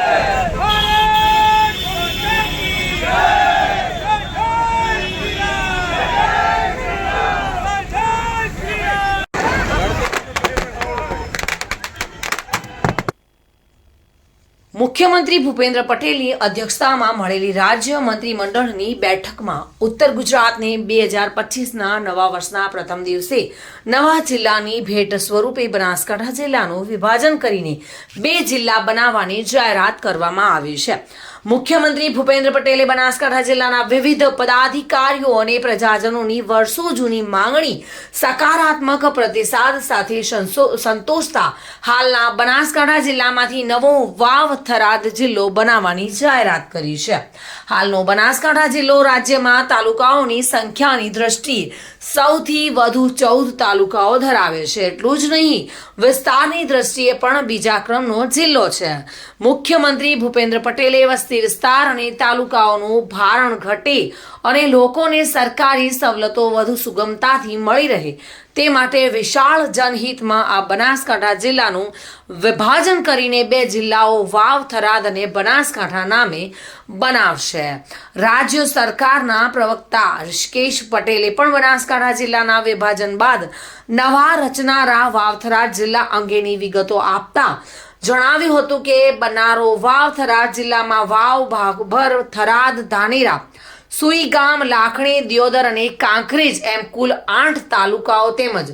Hey. મુખ્યમંત્રી ભૂપેન્દ્ર પટેલની અધ્યક્ષતામાં મળેલી રાજ્ય મંત્રીમંડળની બેઠકમાં ઉત્તર ગુજરાતને બે હજાર પચીસના નવા વર્ષના પ્રથમ દિવસે નવા જિલ્લાની ભેટ સ્વરૂપે બનાસકાંઠા જિલ્લાનું વિભાજન કરીને બે જિલ્લા બનાવવાની જાહેરાત કરવામાં આવી છે. મુખ્યમંત્રી ભૂપેન્દ્ર પટેલે બનાસકાંઠા જિલ્લાના વિવિધ પદાધિકારીઓ અને પ્રજાજનોની વર્ષો જૂની માંગણી, સકારાત્મક પ્રતિસાદ સાથે સંતોષતા હાલના બનાસકાંઠા જિલ્લામાંથી નવો વાવ થરાદ જિલ્લો બનાવવાની જાહેરાત કરી છે. હાલનો બનાસકાંઠા જિલ્લો રાજ્યમાં તાલુકાઓની સંખ્યાની દ્રષ્ટિએ સૌથી વધુ ચૌદ તાલુકાઓ ધરાવે છે. એટલું જ નહીં, વિસ્તારની દ્રષ્ટિએ પણ બીજા ક્રમનો જિલ્લો છે. મુખ્યમંત્રી ભૂપેન્દ્ર પટેલે વસ્તી વિસ્તાર અને તાલુકાઓનું ભારણ ઘટે અને લોકોને સરકારી સવલતો વધુ સુગમતાથી મળી રહે તે માટે વિશાળ જનહિતમાં આ બનાસકાંઠા જિલ્લાનું વિભાજન કરીને બે જિલ્લાઓ વાવ, થરાદ અને બનાસકાંઠા નામે બનાવશે. રાજ્ય સરકારના પ્રવક્તા ઋષિકેશ પટેલે પણ બનાસકાંઠા જિલ્લાના વિભાજન બાદ નવા રચનારા વાવથરા જિલ્લા અંગેની વિગતો આપતા જણાવ્યું હતું કે બનારો વાવ થરાદ જિલ્લામાં વાવ ભાગભર થરાદ ધાનેરા સુઈગામ લાખણી, દિયોદર અને કાંકરેજ એમ કુલ આઠ તાલુકાઓ તેમજ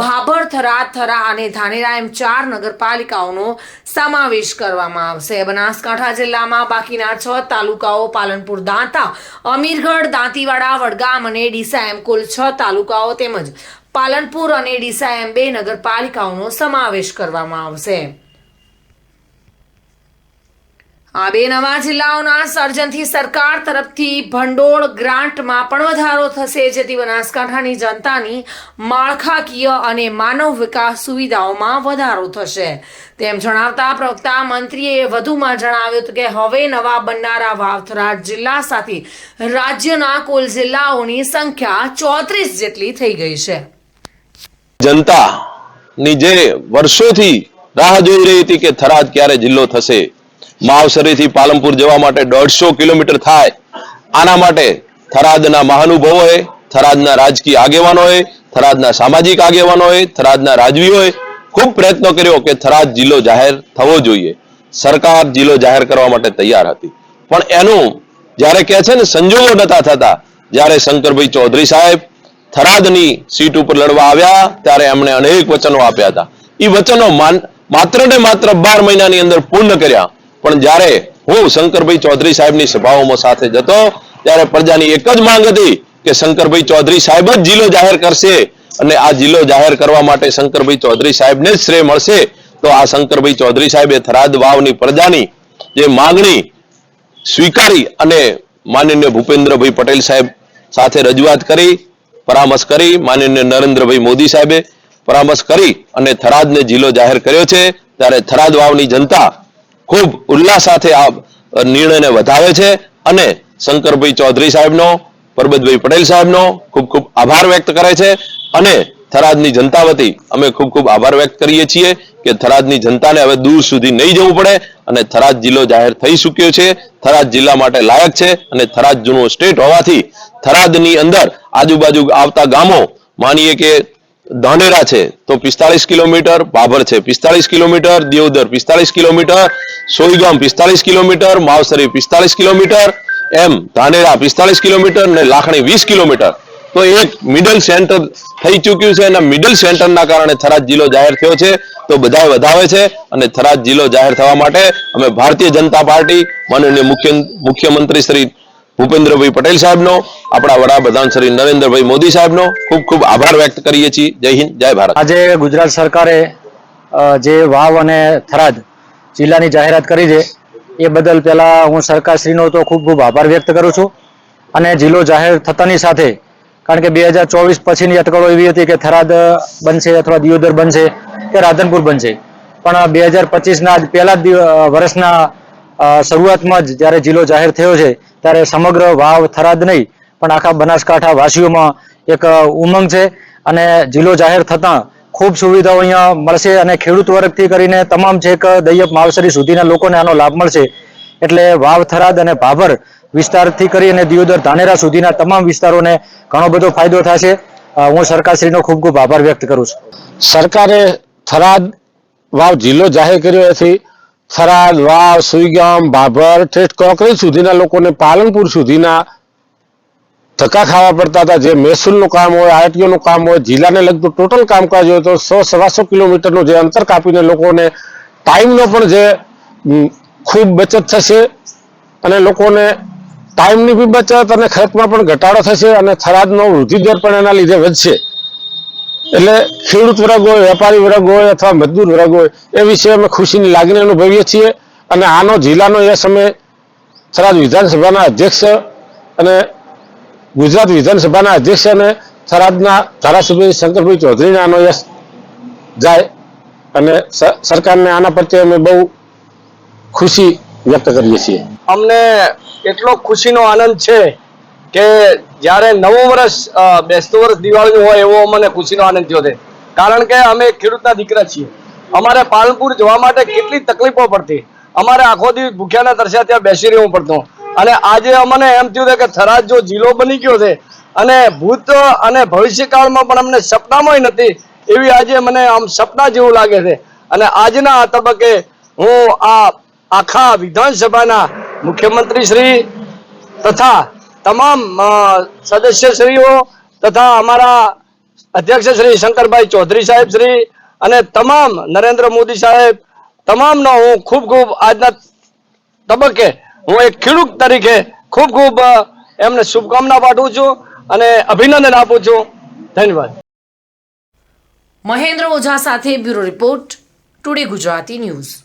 ભાભર થરાદ, થરા અને ધાનેરા એમ ચાર નગરપાલિકાઓનો સમાવેશ કરવામાં આવશે. બનાસકાંઠા જિલ્લામાં બાકીના છ તાલુકાઓ પાલનપુર, દાંતા, અમીરગઢ, દાંતીવાડા, વડગામ અને ડીસા એમ કુલ છ તાલુકાઓ તેમજ પાલનપુર અને ડીસા એમ બે નગરપાલિકાઓનો સમાવેશ કરવામાં આવશે. આ બે નવા જિલ્લાઓના સર્જનથી સરકાર તરફથી ભંડોળ ગ્રાન્ટમાં પણ વધારો થશે, જેથી બનાસકાંઠાની જનતાની માળખાકીય અને માનવ વિકાસ સુવિધાઓમાં વધારો થશે. તેમ જણાવતા પ્રવક્તા મંત્રીએ વધુમાં જણાવ્યું હતું કે હવે નવા બનનારા વાવથરા જિલ્લા સાથે રાજ્યના કુલ જિલ્લાઓની સંખ્યા ચોત્રીસ જેટલી થઈ ગઈ છે. જનતાની જે વર્ષોથી રાહ જોઈ રહી હતી કે થરાદ ક્યારે જિલ્લો થશે માવસરીથી પાલનપુર જવા માટે દોઢસો કિલોમીટર થાય. આના માટે થરાદના મહાનુભાવોએ થરાદના રાજકીય આગેવાનોએ થરાદના સામાજિક આગેવાનોએ થરાદના રાજવીઓએ ખૂબ પ્રયત્નો કર્યો કે થરાદ જિલ્લો જાહેર થવો જોઈએ. સરકાર જિલ્લો જાહેર કરવા માટે તૈયાર હતી. પણ એનું જ્યારે કહે છે ને, સંજોગો નતા થતા, જ્યારે શંકરભાઈ ચૌધરી સાહેબ થરાદની સીટ ઉપર લડવા આવ્યા, ત્યારે એમણે અનેક વચનો આપ્યા હતા. એ વચનો માત્ર ને માત્ર બાર મહિનાની અંદર પૂર્ણ કર્યા. પણ જ્યારે હું શંકરભાઈ ચૌધરી સાહેબની સભાઓમાં સાથે જતો ત્યારે પ્રજાની એક જ માંગ હતી કે શંકરભાઈ ચૌધરી સાહેબ જ જિલ્લો જાહેર કરશે અને આ જિલ્લો જાહેર કરવા માટે શંકરભાઈ ચૌધરી સાહેબને જ શ્રેય મળશે. તો આ શંકરભાઈ ચૌધરી સાહેબે થરાદ વાવની પ્રજાની જે માંગણી સ્વીકારી અને માનનીય ભૂપેન્દ્રભાઈ પટેલ સાહેબ સાથે રજૂઆત કરી, પરામર્શ કરી, માનનીય નરેન્દ્રભાઈ મોદી સાહેબે પરામર્શ કરી અને થરાદને જિલ્લો જાહેર કર્યો છે. ત્યારે થરાદ વાવની જનતા ખૂબ ઉલ્લાસ સાથે આ નિર્ણયને વધાવે છે અને શંકરભાઈ ચૌધરી સાહેબનો, પરબતભાઈ પટેલ સાહેબનો ખૂબ ખૂબ આભાર વ્યક્ત કરે છે અને થરાદની જનતા વતી અમે ખૂબ ખૂબ આભાર વ્યક્ત કરીએ છીએ કે થરાદની જનતાને હવે દૂર સુધી નહીં જવું પડે અને થરાદ જિલ્લો જાહેર થઈ ચૂક્યો છે, થરાદ જિલ્લા માટે લાયક છે અને થરાદ જૂનો સ્ટેટ હોવાથી થરાદની અંદર આજુબાજુ આવતા ગામો, માનીએ કે ધાનેરા છે તો પિસ્તાળીસ કિલોમીટર ભાભર છે પિસ્તાળીસ કિલોમીટર, દિયોદર પિસ્તાળીસ કિલોમીટર સોઈગામ પિસ્તાલીસ કિલોમીટર, માવસરી પિસ્તાલીસ કિલોમીટર, એમ ધાનેરા પિસ્તાલીસ કિલોમીટર ને લાખણી વીસ કિલોમીટર. તો એક મિડલ સેન્ટર થઈ ચૂક્યું છે અને મિડલ સેન્ટરના કારણે થરાદ જિલ્લો જાહેર થયો છે. તો બધાએ વધાવે છે અને થરાદ જિલ્લો જાહેર થવા માટે અમે ભારતીય જનતા પાર્ટી માનનીય મુખ્ય મુખ્યમંત્રી શ્રી ભૂપેન્દ્રભાઈ પટેલ સાહેબનો, આપણા વડાપ્રધાન શ્રી નરેન્દ્રભાઈ મોદી સાહેબનો ખૂબ ખૂબ આભાર વ્યક્ત કરીએ છીએ. જય હિન્દ, જય ભારત. આજે ગુજરાત સરકારે જે વાવ અને થરાદ જિલ્લાની જાહેરાત કરી છે. એ બદલ પહેલાં હું સરકારશ્રીનો તો ખૂબ ખૂબ આભાર વ્યક્ત કરું છું અને જિલ્લો જાહેર થતાની સાથે, કારણ કે બે હજાર ચોવીસ પછીની અટકળો એવી હતી કે થરાદ બનશે અથવા દિયોદર બનશે કે રાધનપુર બનશે. પણ બે હજાર પચીસના પહેલા જ દિવ- વર્ષના શરૂઆતમાં જ જ્યારે જિલ્લો જાહેર થયો છે, ત્યારે સમગ્ર વાવ થરાદ નહીં, પણ આખા બનાસકાંઠા વાસીઓમાં એક ઉમંગ છે અને જિલ્લો જાહેર થતાં ખૂબ સુવિધાઓ અહીંયા મળશે અને ખેડૂત વર્ગથી કરીને તમામ છેક દૈયપ માવસરી સુધીના લોકોને આનો લાભ મળશે. એટલે વાવ, થરાદ અને ભાભર વિસ્તારથી કરી અને દિયોદર, ધાનેરા સુધીના તમામ વિસ્તારોને ઘણો બધો ફાયદો થશે. હું સરકારશ્રીનો ખૂબ ખૂબ આભાર વ્યક્ત કરું છું. સરકારે થરાદ વાવ જિલ્લો જાહેર કર્યો હતી થરાદ, વાવ, સુઈગામ, ભાભર, ઠેઠ કોકરેજ સુધીના લોકોને પાલનપુર સુધીના ધક્કા ખાવા પડતા હતા. જે મહેસૂલનું કામ હોય, આરટીઓનું કામ હોય, જિલ્લાને લગતું ટોટલ કામકાજ હોય તો સો, સવાસો કિલોમીટરનું જે અંતર કાપીને લોકોને ટાઈમનો પણ જે ખૂબ બચત થશે અને લોકોને ટાઈમની બી બચત અને ખર્ચમાં પણ ઘટાડો થશે અને થરાદનો વૃદ્ધિ દર પણ એના લીધે વધશે. એટલે ખેડૂત વર્ગ હોય, વેપારી વર્ગ હોય અથવા મજદૂર વર્ગ હોય, એ વિશે અમે ખુશીની લાગણી અનુભવીએ છીએ. અને આનો જિલ્લાનો એ સમય થરાદ વિધાનસભાના અધ્યક્ષ અને ગુજરાત વિધાનસભાના અધ્યક્ષ અને થરાદના ધારાસભ્ય શંકરભાઈ ચૌધરીને આનો યશ જાય અને સરકારને આના પ્રત્યે અમે બહુ ખુશી વ્યક્ત કરીએ છીએ. અમને એટલો ખુશીનો આનંદ છે કે જ્યારે નવું વર્ષ બેસતું વર્ષ દિવાળીનું હોય એવો અમને ખુશીનો આનંદ થયો છે. કારણ કે અમે ખેડૂતના દીકરા છીએ. અમારે પાલનપુર જવા માટે કેટલી તકલીફો પડતી. અમારે આખો દિવસ ભૂખ્યાના તરસ્યા ત્યાં બેસી રહેવું પડતું. અને આજે અમને એમ થયું કે થરાદ જો જિલ્લો બની ગયો છે અને ભૂત અને ભવિષ્યકાળમાં પણ અમને સપનામાં નથી, એવી આજે મને આમ સપના જેવું લાગે છે. અને આજના આ તબક્કે હું આ આખા વિધાનસભાના મુખ્યમંત્રી શ્રી તથા તમામ સદસ્ય સદસ્યશ્રીઓ તથા અમારા અધ્યક્ષ શ્રી શંકરભાઈ ચૌધરી સાહેબ શ્રી અને તમામ નરેન્દ્ર મોદી સાહેબ, તમામનો હું ખૂબ ખૂબ આજના તબક્કે હું એક ખેડૂત તરીકે ખૂબ ખૂબ એમને શુભકામના પાઠવું છું અને અભિનંદન આપું છું. ધન્યવાદ. મહેન્દ્ર ઓઝા સાથે bureau report, today Gujarati news.